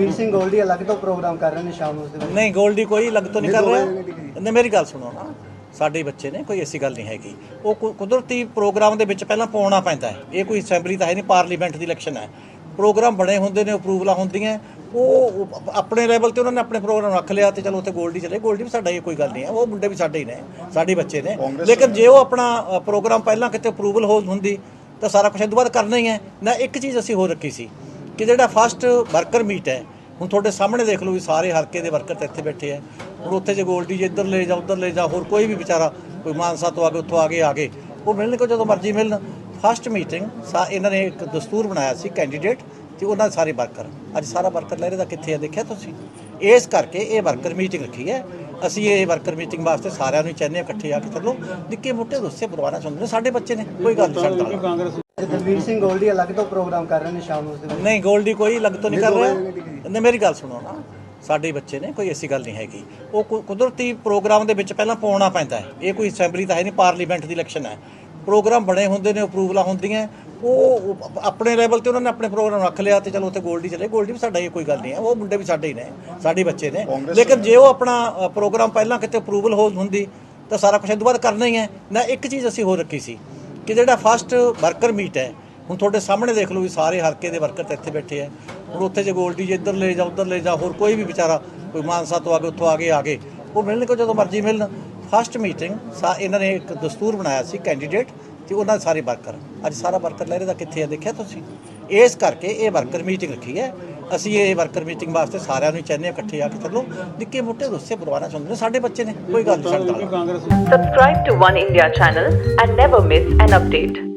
ਦਲਵੀਰ ਸਿੰਘ ਗੋਲਡੀ ਅਲੱਗ ਤੋਂ ਪ੍ਰੋਗਰਾਮ ਕਰ ਰਹੇ ਨੇ ਸ਼ਾਮ ਨੂੰ ਉਸ ਦੇ ਵਿੱਚ ਨਹੀਂ ਗੋਲਡੀ ਕੋਈ ਅਲੱਗ ਤੋਂ ਨਹੀਂ ਕਰ ਰਿਹਾ। ਨਹੀਂ ਮੇਰੀ ਗੱਲ ਸੁਣੋ ਨਾ। ਸਾਡੇ ਬੱਚੇ ਨੇ ਕੋਈ ਐਸੀ ਗੱਲ ਨਹੀਂ ਹੈਗੀ। ਉਹ ਕੁ- ਕੁਦਰਤੀ ਪ੍ਰੋਗਰਾਮ ਦੇ ਵਿੱਚ ਪਹਿਲਾਂ ਪਾਉਣਾ ਪੈਂਦਾ ਹੈ। ਇਹ ਕੋਈ ਅਸੈਂਬਲੀ ਤਾਂ ਹੈ ਨਹੀਂ ਪਾਰਲੀਮੈਂਟ ਦੀ ਇਲੈਕਸ਼ਨ ਹੈ। ਪ੍ਰੋਗਰਾਮ ਬਣੇ ਹੁੰਦੇ ਨੇ ਅਪਰੂਵਲਾਂ ਹੁੰਦੀਆਂ। ਉਹ ਆਪਣੇ ਲੈਵਲ ਤੇ ਉਹਨਾਂ ਨੇ ਆਪਣੇ ਪ੍ਰੋਗਰਾਮ ਰੱਖ ਲਿਆ ਤੇ ਚਲੋ ਉੱਥੇ ਗੋਲਡੀ ਚਲੇ। ਗੋਲਡੀ ਵੀ ਸਾਡਾ ਇਹ ਕੋਈ ਗੱਲ ਨਹੀਂ ਹੈ। ਉਹ ਮੁੰਡੇ ਵੀ ਸਾਡੇ ਹੀ ਨੇ ਸਾਡੇ ਬੱਚੇ ਨੇ। ਲੇਕਿਨ ਜੇ ਉਹ ਆਪਣਾ ਪ੍ਰੋਗਰਾਮ ਪਹਿਲਾਂ ਕਿਤੇ ਅਪਰੂਵਲ ਹੋ ਹੁੰਦੀ ਤਾਂ ਸਾਰਾ ਕੁਝ ਇਹ ਤੋਂ ਬਾਅਦ ਕਰਨਾ ਹੀ ਹੈ। ਨਾ ਇੱਕ ਚੀਜ਼ ਅਸੀਂ ਹੋਰ ਰੱਖੀ ਸੀ ਕਿ ਜਿਹੜਾ ਫਸਟ ਵਰਕਰ ਮੀਟ ਹੈ ਹੁਣ ਤੁਹਾਡੇ ਸਾਹਮਣੇ ਦੇਖ ਲਓ ਵੀ ਸਾਰੇ ਹਲਕੇ ਦੇ ਵਰਕਰ ਇੱਥੇ ਬੈਠੇ ਆ। ਹੁਣ ਉੱਥੇ ਜੇ ਗੋਲਡੀ ਜੇ ਇੱਧਰ ਲੈ ਜਾ ਉੱਧਰ ਲੈ ਜਾ ਹੋਰ ਕੋਈ ਵੀ ਵਿਚਾਰਾ ਕੋਈ ਮਾਨਸਾ ਤੋਂ ਆ ਕੇ ਉੱਥੋਂ ਆ ਕੇ ਆ ਗਏ ਉਹ ਮਿਲਣ ਕੋ ਜਦੋਂ ਮਰਜ਼ੀ ਮਿਲਣ। ਫਸਟ ਮੀਟਿੰਗ ਸਾ ਇਹਨਾਂ ਨੇ ਇੱਕ ਦਸਤੂਰ ਬਣਾਇਆ ਸੀ ਕੈਂਡੀਡੇਟ ਤੇ ਉਹਨਾਂ ਦੇ ਸਾਰੇ ਵਰਕਰ। ਅੱਜ ਸਾਰਾ ਵਰਕਰ ਲਹਿਰੇ ਦਾ ਕਿੱਥੇ ਆ ਦੇਖਿਆ ਤੁਸੀਂ? ਇਸ ਕਰਕੇ ਇਹ ਵਰਕਰ ਮੀਟਿੰਗ ਰੱਖੀ ਹੈ। ਅਸੀਂ ਇਹ ਵਰਕਰ ਮੀਟਿੰਗ ਵਾਸਤੇ ਸਾਰਿਆਂ ਨੂੰ ਚਾਹੁੰਦੇ ਹਾਂ ਇਕੱਠੇ ਆ ਕੇ ਚੱਲੋ। ਨਿੱਕੇ ਮੋਟੇ ਦੋਸਤੇ ਪਰਵਾਨਾ ਚਾਹੁੰਦੇ ਨੇ ਸਾਡੇ ਬੱਚੇ ਨੇ ਕੋਈ ਗੱਲ ਨਹੀਂ ਨਾਲ। ਦਲਵੀਰ ਸਿੰਘ ਗੋਲਡੀ ਅਲੱਗ ਤੋਂ ਪ੍ਰੋਗਰਾਮ ਕਰ ਰਹੇ ਨੇ ਸ਼ਾਮ ਨੂੰ ਨਹੀਂ ਗੋਲਡੀ ਕੋਈ ਅਲੱਗ ਤੋਂ ਨਹੀਂ ਕਰ ਰਿਹਾ। ਨਹੀਂ ਮੇਰੀ ਗੱਲ ਸੁਣੋ ਨਾ। ਸਾਡੇ ਬੱਚੇ ਨੇ ਕੋਈ ਐਸੀ ਗੱਲ ਨਹੀਂ ਹੈਗੀ। ਉਹ ਕੁ- ਕੁਦਰਤੀ ਪ੍ਰੋਗਰਾਮ ਦੇ ਵਿੱਚ ਪਹਿਲਾਂ ਪਾਉਣਾ ਪੈਂਦਾ ਹੈ। ਇਹ ਕੋਈ ਅਸੈਂਬਲੀ ਤਾਂ ਹੈ ਨਹੀਂ ਪਾਰਲੀਮੈਂਟ ਦੀ ਇਲੈਕਸ਼ਨ ਹੈ। ਪ੍ਰੋਗਰਾਮ ਬਣੇ ਹੁੰਦੇ ਨੇ ਅਪਰੂਵਲਾਂ ਹੁੰਦੀਆਂ। ਉਹ ਉਹ ਆਪਣੇ ਲੈਵਲ ਤੇ ਉਹਨਾਂ ਨੇ ਆਪਣੇ ਪ੍ਰੋਗਰਾਮ ਰੱਖ ਲਿਆ ਤੇ ਚਲੋ ਉੱਥੇ ਗੋਲਡੀ ਚਲੇ। ਗੋਲਡੀ ਵੀ ਸਾਡਾ ਇਹ ਕੋਈ ਗੱਲ ਨਹੀਂ ਹੈ। ਉਹ ਮੁੰਡੇ ਵੀ ਸਾਡੇ ਹੀ ਨੇ ਸਾਡੇ ਬੱਚੇ ਨੇ। ਲੇਕਿਨ ਜੇ ਉਹ ਆਪਣਾ ਪ੍ਰੋਗਰਾਮ ਪਹਿਲਾਂ ਕਿਤੇ ਅਪਰੂਵਲ ਹੋ ਹੁੰਦੀ ਤਾਂ ਸਾਰਾ ਕੁਝ ਇਹ ਤੋਂ ਬਾਅਦ ਕਰਨਾ ਹੀ ਹੈ। ਨਾ ਇੱਕ ਚੀਜ਼ ਅਸੀਂ ਹੋਰ ਰੱਖੀ ਸੀ ਕਿ ਜਿਹੜਾ ਫਸਟ ਵਰਕਰ ਮੀਟ ਹੈ ਹੁਣ ਤੁਹਾਡੇ ਸਾਹਮਣੇ ਦੇਖ ਲਓ ਵੀ ਸਾਰੇ ਹਲਕੇ ਦੇ ਵਰਕਰ ਤਾਂ ਇੱਥੇ ਬੈਠੇ ਆ ਹੁਣ ਉੱਥੇ ਜੇ ਗੋਲਡੀ ਜੇ ਇੱਧਰ ਲੈ ਜਾ, ਉੱਧਰ ਲੈ ਜਾ, ਹੋਰ ਕੋਈ ਵੀ ਵਿਚਾਰਾ ਕੋਈ ਮਾਨਸਾ ਤੋਂ ਆ ਕੇ ਉੱਥੋਂ ਆ ਕੇ ਆ ਗਏ ਉਹ ਮਿਲਣ ਕੋ ਜਦੋਂ ਮਰਜ਼ੀ ਮਿਲਣ। ਫਸਟ ਮੀਟਿੰਗ ਸਾ ਇਹਨਾਂ ਨੇ ਇੱਕ ਦਸਤੂਰ ਬਣਾਇਆ ਸੀ ਕੈਂਡੀਡੇਟ ਤੇ ਉਹਨਾਂ ਦੇ ਸਾਰੇ ਵਰਕਰ, ਅੱਜ ਸਾਰਾ ਵਰਕਰ ਲਹਿਰੇ ਦਾ ਕਿੱਥੇ ਆ ਦੇਖਿਆ ਤੁਸੀਂ? ਇਸ ਕਰਕੇ ਇਹ ਵਰਕਰ ਮੀਟਿੰਗ ਰੱਖੀ ਹੈ। ਅਸੀਂ ਇਹ ਵਰਕਰ ਮੀਟਿੰਗ ਵਾਸਤੇ ਸਾਰਿਆਂ ਨੂੰ ਚਾਹੁੰਦੇ ਹਾਂ ਇਕੱਠੇ ਆ ਕੇ ਚੱਲੋ। ਨਿੱਕੇ ਮੋਟੇ ਦੋਸਤੇ ਪਰਵਾਨਾ ਚਾਹੁੰਦੇ ਨੇ, ਸਾਡੇ ਬੱਚੇ ਨੇ, ਕੋਈ ਗੱਲ ਨਹੀਂ, ਸਾਡੇ ਨਾਲ। Subscribe to One India channel and never miss an.